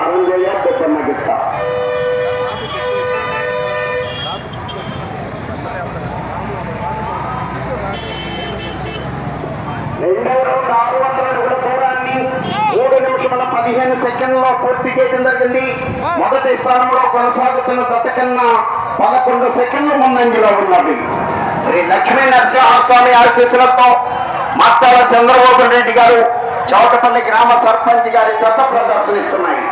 ధనంజయ కొప్పన్న గిట్ట రెండవ రౌండ్ ఆరు వందల అడుగుల దూరాన్ని మూడు నిమిషముల పదిహేను సెకండ్లో పూర్తి చేయడం జరిగింది మొదటి స్థానంలో కొనసాగుతున్న జత కన్నా పదకొండు సెకండ్ల ముందంజలో ఉన్నది శ్రీ లక్ష్మీ నరసింహస్వామి ఆశీస్సులతో మత్తాల చంద్రబాబు రెడ్డి గారు చౌటపల్లి గ్రామ సర్పంచ్ గారి జత ప్రదర్శనిస్తున్నాయి.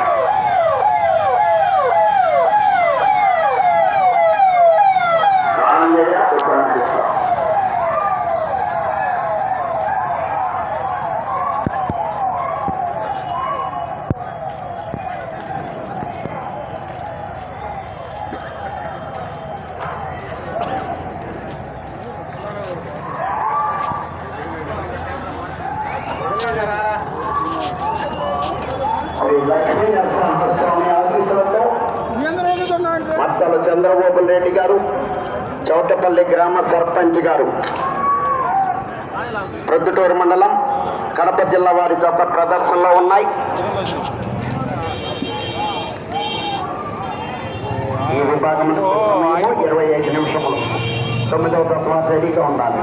మత్తాల చంద్రబాబు రెడ్డి గారు చౌటపల్లి గ్రామ సర్పంచ్ గారు. ప్రొద్దుటూరు మండలం కడప జిల్లా వారి జత ప్రదర్శనలో ఉన్నాయి. ఈ విభాగం ఇరవై ఐదు నిమిషములు. తొమ్మిదవ తత్వ రెడీగా ఉండాలి.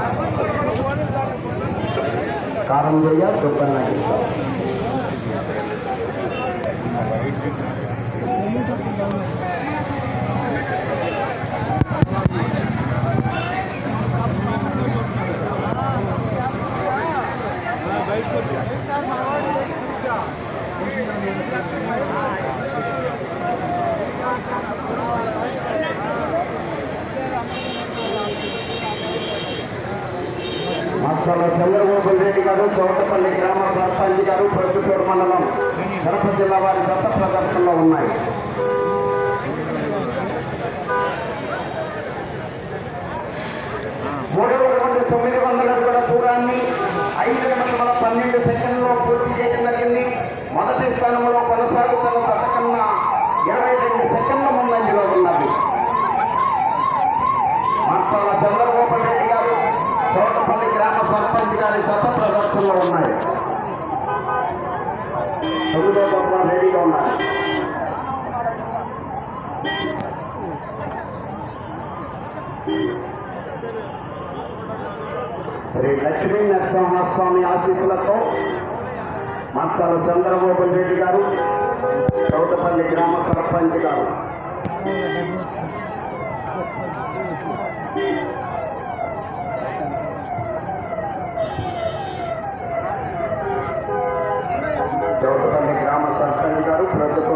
కారం చేయ దుబ్బన్న గీతం. మత్సల చంద్రబాబు రెడ్డి గారు చౌటపల్లి గ్రామ సర్పంచ్ గారు ప్రతిపూర్ మండలం కడప జిల్లా వారి జత ప్రదర్శనలో ఉన్నాయి మూడవ రౌండ్ తొమ్మిది వందల అడుగుల దూరాన్ని ఐదు నిమిషముల పన్నెండు సెకండ్లో పూర్తి చేయడం జరిగింది మొదటి స్థానంలో కొనసాగుతున్న జత కన్నా ఇరవై రెండు సెకండ్ల ముందంజలో ఉన్నది మత్తాల చంద్రబాబు రెడ్డి గారు చోటపల్లి గ్రామ సర్పంచ్ గారి రాష్ట్రంలో ఉన్నాయి. తొమ్మిదో తత్వ రెడీగా ఉన్నారు శ్రీ లక్ష్మీ నరసింహస్వామి ఆశీస్సులతో మత్తల చంద్రబాబు రెడ్డి గారు చౌటపల్లి గ్రామ సర్పంచ్ గారు. సర్పంచ్ గారు ప్రభుత్వ